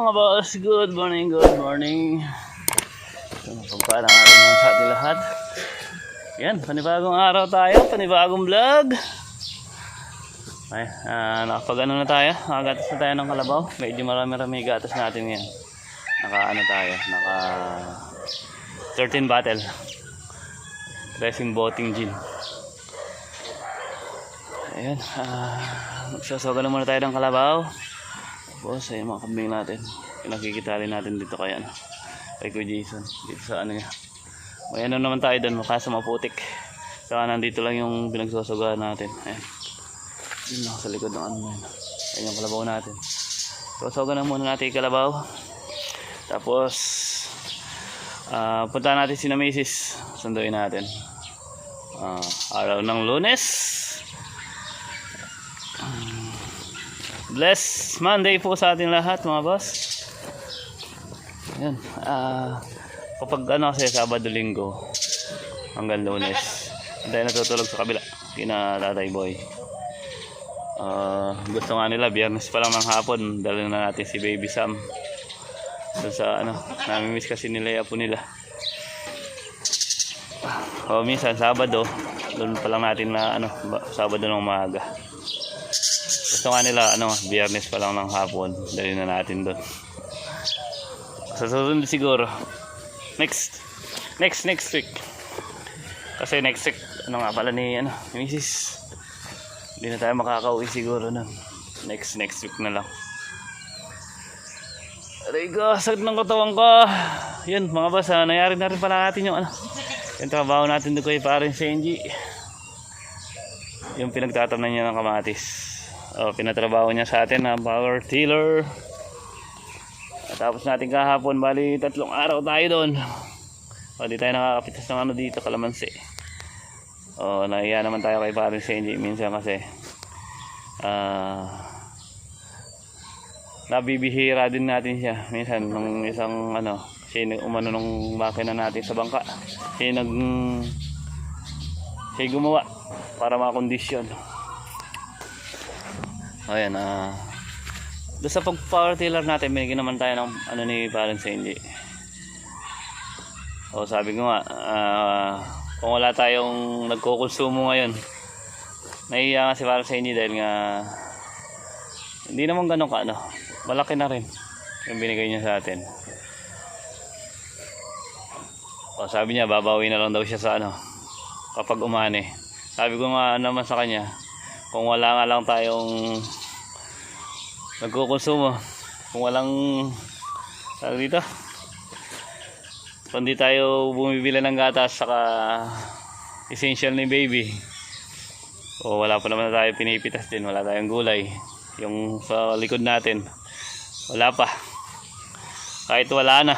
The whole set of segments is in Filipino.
Mga boss, good morning, good morning. So, mapagpalang araw naman sa ating lahat. Yan, panibagong araw tayo, panibagong vlog. Ay, ah, nakapag ano na tayo, nakagatas na tayo ng kalabaw. Medyo marami-rami gatas natin yan. Naka ano tayo, naka 13 bottle. Dressing boating gin. Ayan, ah, magsasaga na muna tayo ng kalabaw. Tapos, ayun mga kambing natin. Pinakikita rin natin dito kay ano, kay Kuya Jason. Dito sa ano niya. May ano naman tayo doon, mukha sa maputik. Saka nandito lang yung pinagsasagaan natin. Ayan. Yun lang sa likod ng ano yun. Ayan yung kalabaw natin. Sasagan na muna natin yung kalabaw. Tapos, ah punta natin si na Macy's. Sunduin natin. Ah, araw ng lunes. Bless Monday po sa ating lahat mga boss. Ayan. Ah, kapag ano kasi Sabado Linggo hanggang Lunes. Hindi natutulog sa kabila. Kina Tatay Boy. Ah, gusto nga nila biyernes pa lang ng hapon dala na natin si Baby Sam. Doon sa ano, namimiss kasi nila yung apo nila. O minsan Sabado, doon pa lang natin na ano, ba- Sabado ng umaga. Gusto nga nila, ano, biyernes pa lang ng hapon. Dali na natin doon. Sa susunod siguro. Next. Next, next week. Kasi next week, ano nga pala ni, ano, ni Mrs. Hindi na tayo makakauwi siguro nun. Next, next week na lang. Aray ko, sakit ng katawan ko. Yun, mga boss, ah, nangyari na rin pala natin yung, ano, yung trabaho natin doon kay parin Senji. Yung pinagtatamnan niya ng kamatis. Oh, pinatrabaho niya sa atin na power tiller. Tapos natin kahapon, bali tatlong araw tayo doon. O, di tayo nakakapitas ng ano dito, kalamansi. O, naiya naman tayo kay Parin Senji minsan kasi ah nabibihira din natin siya. Minsan, nung isang ano, siya umano nung makina natin sa bangka. Siya nag siya gumawa para makondisyon. Ayan, ah. doon sa pag power tiller natin, binigyan naman tayo ng ano ni Parang Senji. O sabi ko nga, ah, kung wala tayong nagkukonsumo ngayon, naiiya nga si Parang Senji dahil nga hindi naman ganun ka ano, malaki na rin yung binigay niya sa atin. O sabi niya, babawi na lang daw siya sa ano, kapag umani. Sabi ko nga naman sa kanya, kung wala nga lang tayong nagkukonsumo kung walang tawag dito kung di tayo bumibili ng gatas saka essential ni baby o wala pa naman tayo pinipitas din wala tayong gulay yung sa likod natin wala pa. Kahit wala na.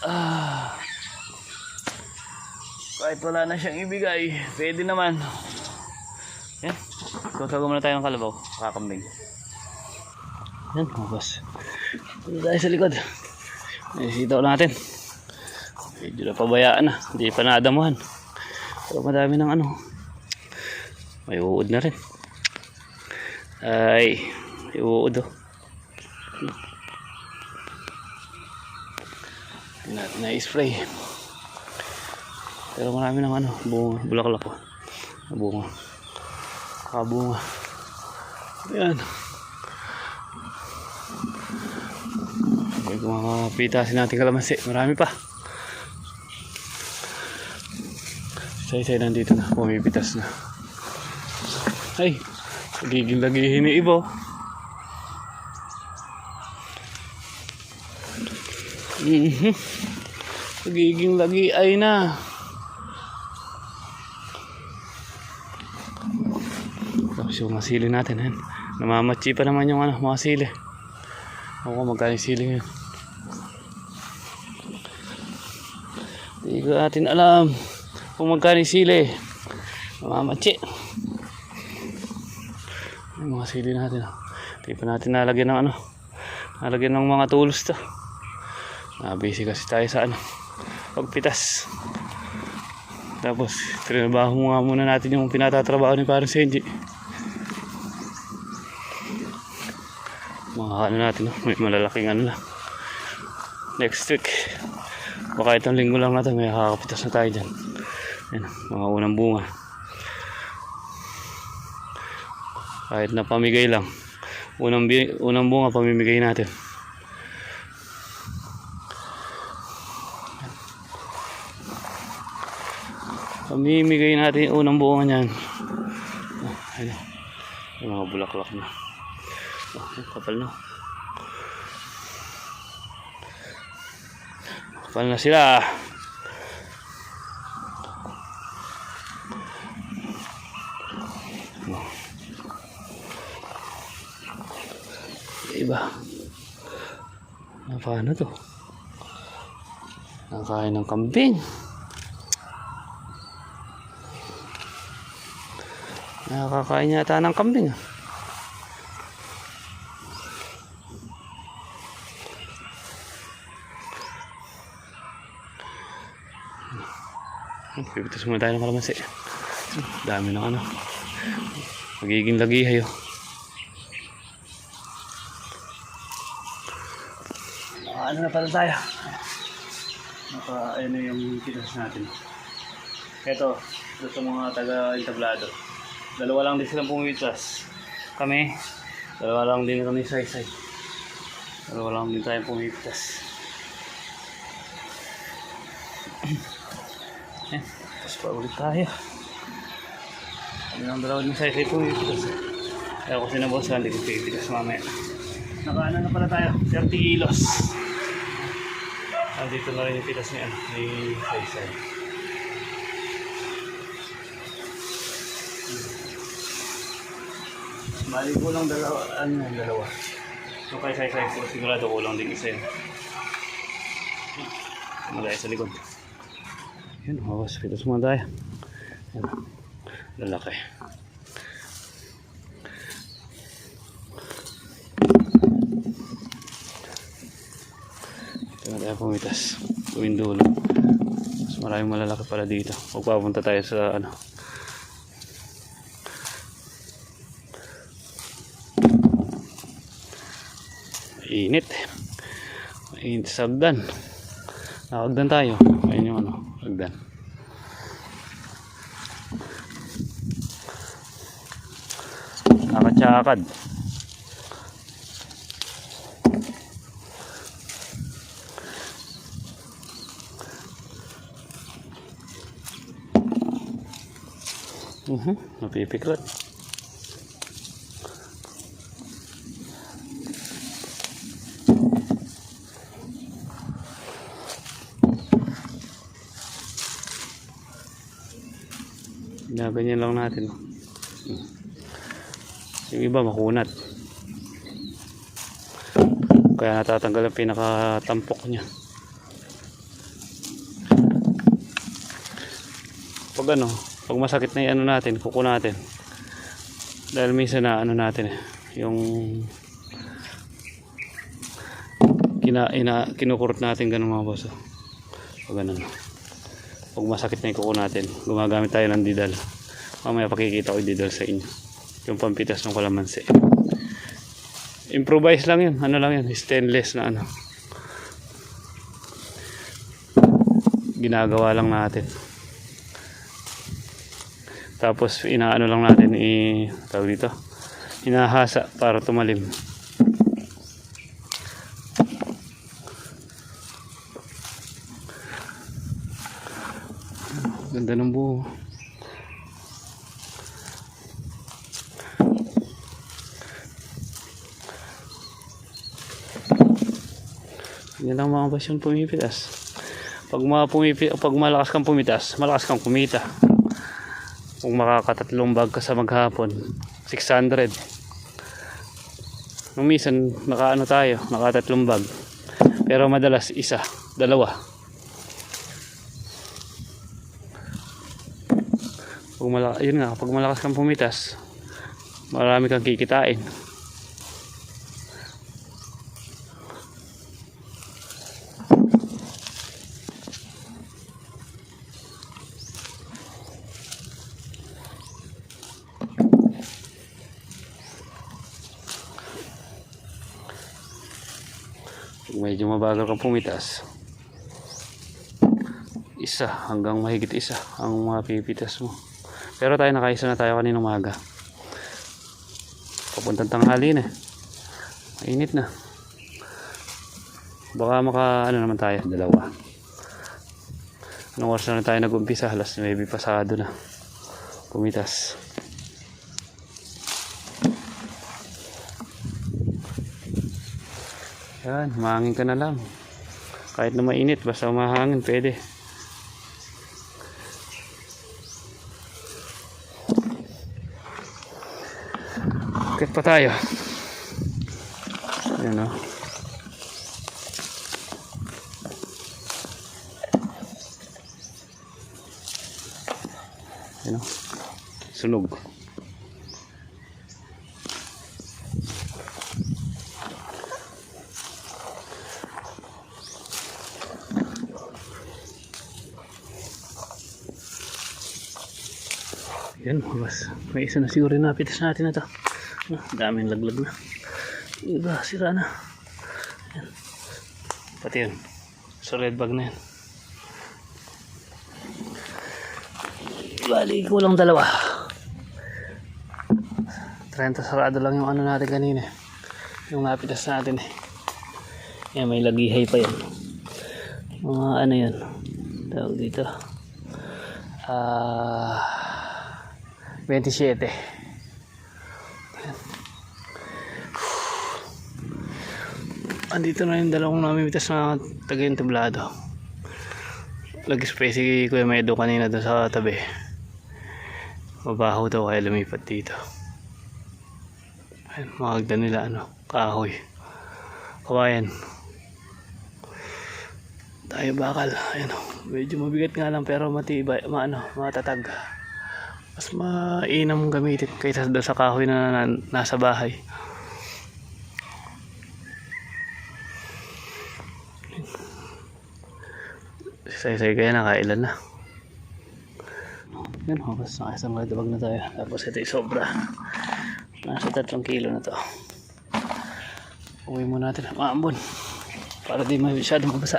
Ah, kahit wala na siyang ibigay pwede naman. Yan Tusago muna tayo ng kalabaw, kakambing. Yan, boss. Dito tayo sa likod. Isitaw natin. Medyo na pabayaan na. Hindi pa naadamuhan. Pero madami ng ano. May uod na rin. Ay, may uod oh. Natin na-spray. Pero marami ng ano, bunga, bulaklak oh. Bunga kabunga yan okay, kung makapitasin natin kalamansi. Marami pa. Isa-isa nandito na. Pumipitas na. Ay nagiging lagihin ni Ibo. Mhm. Nagiging lagi ay na Yung mga sili natin, yan. Namamatsi pa naman yung ano, mga sili. Ako magkano yung sili ngayon. Hindi ko natin alam kung magkano yung sili. Namamatsi. Yung mga sili natin. Hindi pa natin nalagyan ng ano. Nalagyan ng mga tools to. Nabisi kasi tayo sa ano. Pagpitas. Tapos, trinabaho nga muna natin yung pinatatrabaho ni Parang Senji. Mga ano natin, may malalaking ano na. Next week, baka itong linggo lang natin, may kakapitas na tayo dyan. Yan, mga unang bunga. Kahit na pamigay lang. Unang, unang bunga, pamimigay natin. Pamimigay natin unang bunga niyan. Oh, ayun. Yung mga bulaklak na. Ang kapal na. Kapal na sila. Iba. Paano to? Nakain ng kambing. Nakakain yata ng kambing. ah. Pipitas muna tayo ng kalamansi. Dami ng ano. Magiging lagihay oh. Ah, ano na pala tayo? Naka, na yung pitas natin. Ito, ito sa mga taga-entablado. Dalawa lang din silang pumitas. Kami, dalawa lang din kami say-say. Dalawa lang din tayo pumitas. Yan, tapos pa ulit tayo. Kami lang dalawa din say-say pumitas. Kaya ko sinabosan, hindi ko pipitas mamaya. Nakaano na pala tayo, 30 kilos. Nandito na rin yung pitas niya, ni say-say. Bali ko lang dalawa, ano yan, dalawa. So kay say ko, sigurado ko lang din isa yun. Malaya sa likod. Yun, hawas, pitas muna tayo. Yan, lalaki. Ito na tayo pumitas. Tuwing dulo. Mas maraming malalaki pala dito. Huwag papunta tayo sa ano, Init. Mainit sa hagdan. Nakagdan tayo. Ayun yung ano, hagdan. Nakatsakad. Mhm, napipikot. Ginaganyan lang natin. Yung iba makunat. Kaya natatanggal ang pinakatampok niya. Pag ano, pag masakit na yung ano natin, kuko natin. Dahil minsan na ano natin eh, yung kina, ina, kinukurot natin ganun mga boss. Pag ganun. Pag masakit na yung kuko natin, gumagamit tayo ng didal. Mamaya pakikita ko yung didal sa inyo. Yung pampitas ng kalamansi. Improvise lang yun. Ano lang yun? Stainless na ano. Ginagawa lang natin. Tapos inaano lang natin i tawag dito. Hinahasa para tumalim. Ganda ng buho. Yan lang mga basyon pumipitas. Pag, pumipi, pag malakas kang pumitas, malakas kang kumita. Kung makakatatlong bag ka sa maghapon, 600. Nung minsan, nakaano tayo, nakatatlong bag. Pero madalas, isa, dalawa. Pag malakas, yun nga, pag malakas kang pumitas, marami kang kikitain. medyo mabagal kang pumitas, isa hanggang mahigit isa ang mapipitas mo. Pero tayo nakaisa na tayo kaninang umaga. Papuntang tanghali na. Mainit na. Baka maka ano naman tayo, dalawa. Anong oras na tayo nag-umpisa? Alas 9 pasado na. Pumitas. Yan, mahangin ka na lang. Kahit na mainit, basta mahangin, pwede. Akit pa tayo. Yan o. Yan o. Sunog. Yan, mas may isa na siguro na pitas natin na to. Ah, daming laglag na. Iba, sira na. Yan. Pati yun. Sa red bag na yan. Bali, kulang dalawa. 30 sarado lang yung ano natin kanina. Yung napitas natin eh. Yan, may lagihay pa yan. Mga ano yan. Tawag dito. Ah... 27. Andito na yung dalawang namimitas na taga yung tablado. Lag-spray si Kuya Medo kanina doon sa tabi. Mabaho daw kaya lumipat dito. Ayun, mahagda nila ano, kahoy. Kawayan. Tayo bakal. Ayun, medyo mabigat nga lang pero matibay, maano, matatag mas mainam gamitin kaysa doon sa kahoy na, na nasa bahay. Say-say kaya nakailan na. Yan, hanggang sa isang kadabag na tayo. Tapos ito sobra. Nasa tatlong kilo na to. Uwi mo natin. Maambon. Para di masyado mabasa.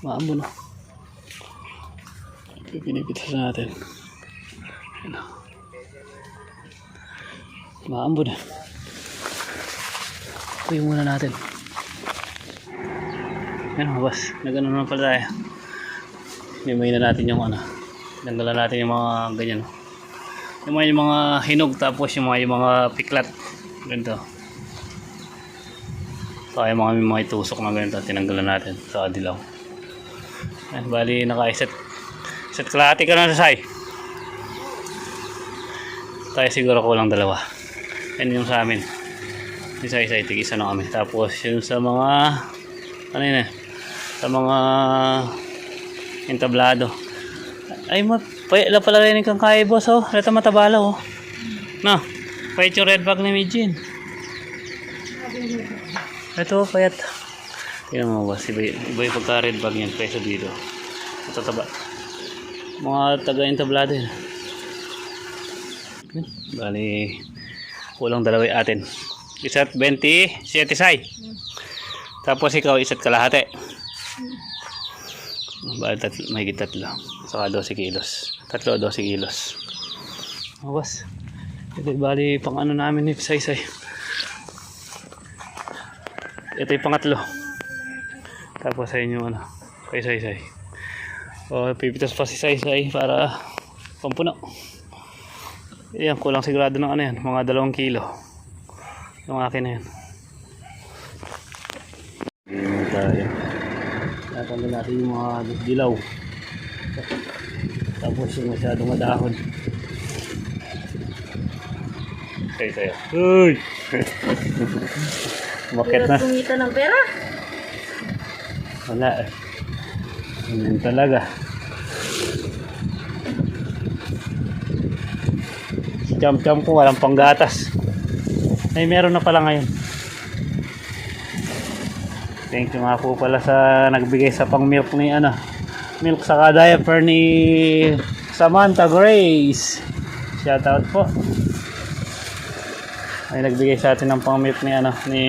Maambon oh. Pinipitas natin. Ano. Maambo na. Kuya muna natin. Yan boss. Nagano naman pala tayo. Nimay na natin yung ano. Nanggalan natin yung mga ganyan. Yung mga, yung mga hinog tapos yung mga, yung mga piklat. Ganito. So yung mga, yung mga itusok na ganito. Tinanggalan natin sa dilaw. Yan, bali naka-set Set kalahati ka na sa say. Tayo siguro kulang dalawa. Yan yung sa amin. Isa-isa itig isa na kami. Tapos yung sa mga ano yun eh. Sa mga entablado. Ay ma pala pala rin kang kaya boss oh. Reta matabala oh. No. Payat yung red bag ni Mijin. Ito payat. Tingnan mo boss. Iba, iba yung pagka red bag yan. Peso dito. Ito taba mga taga entablado Yun. bali kulang dalawa atin isa't 27 say tapos ikaw isa't kalahati bali tatlo, may tatlo saka 12 kilos tatlo 12 kilos awas ito yung bali pang ano namin ni say say ito yung pangatlo tapos sa inyo ano kay say say o, pipitas pa si Saysay para pampuno. Yan, kulang sigurado ng ano yan, mga dalawang kilo. Yung akin na. Yan tayo. Natanggal natin yung mga dilaw. Tapos yung masyadong madahon. Saysay. Uy! Bakit na? kumita ng pera. Wala eh. Ganyan talaga. Si Cham Cham ko walang panggatas. Ay meron na pala ngayon. Thank you nga po pala sa nagbigay sa pang milk ni ano. Milk sa diaper ni Samantha Grace. Shout out po. Ay nagbigay sa atin ng pang-milk ni ano ni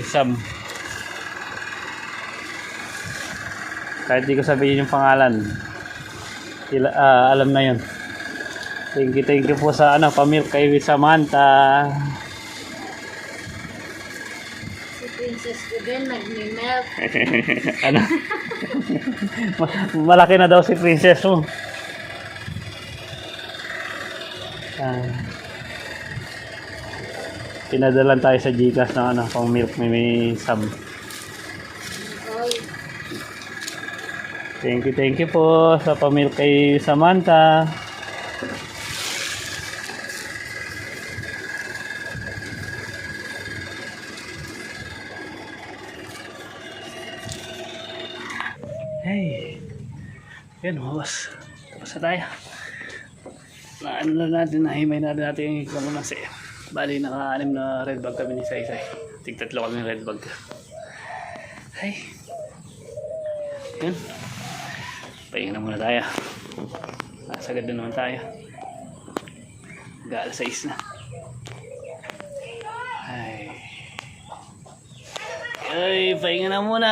Sam. Kahit di ko sabihin yung pangalan. Sila, ah, alam na yun. Thank you, thank you po sa ano, pamilk kay Samantha. Si Princess ko din, nag-milk. ano? Ma- Malaki na daw si princess mo. Ah. Pinadalan tayo sa Gcash ng ano, pang milk may Sam. Oy, Thank you, thank you po sa pamilk kay Samantha. Yan, boss. Tapos na tayo. Na ano na natin, nahimay na natin yung kalamansi. Bali, naka-anim na red bag kami ni Saysay. Tigtatlo kami red bag. Hey. Yan. Pahinga na muna tayo. Nasagad na naman tayo. Gala sa na. Ay. Ay, pahinga na muna.